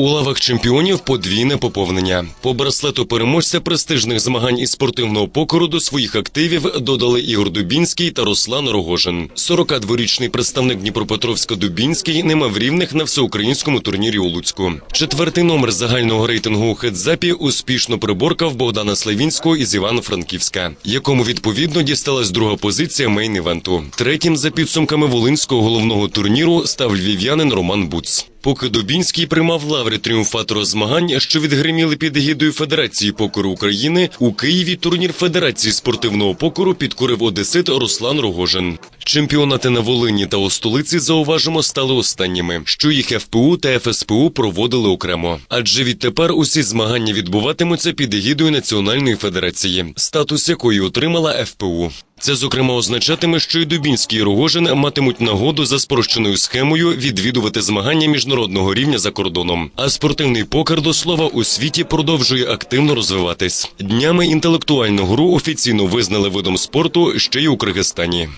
У лавах чемпіонів подвійне поповнення. По браслету переможця престижних змагань із спортивного покору до своїх активів додали Ігор Дубінський та Руслан Рогожин. 42-річний представник Дніпропетровська Дубінський не мав рівних на всеукраїнському турнірі у Луцьку. Четвертий номер загального рейтингу у хедзапі успішно приборкав Богдана Славінського із Івано-Франківська, якому відповідно дісталась друга позиція мейн-івенту. Третім за підсумками волинського головного турніру став львів'янин Роман Буц. Поки Дубінський приймав лаври тріумфатора змагань, що відгриміли під егідою Федерації покору України, у Києві турнір Федерації спортивного покору підкорив одесит Руслан Рогожин. Чемпіонати на Волині та у столиці, зауважимо, стали останніми, що їх ФПУ та ФСПУ проводили окремо. Адже відтепер усі змагання відбуватимуться під егідою Національної федерації, статус якої отримала ФПУ. Це, зокрема, означатиме, що і Дубінський і Рогожин матимуть нагоду за спрощеною схемою відвідувати змагання міжнародного рівня за кордоном. А спортивний покер, до слова, у світі продовжує активно розвиватись. Днями інтелектуальну гру офіційно визнали видом спорту ще й у Киргизстані.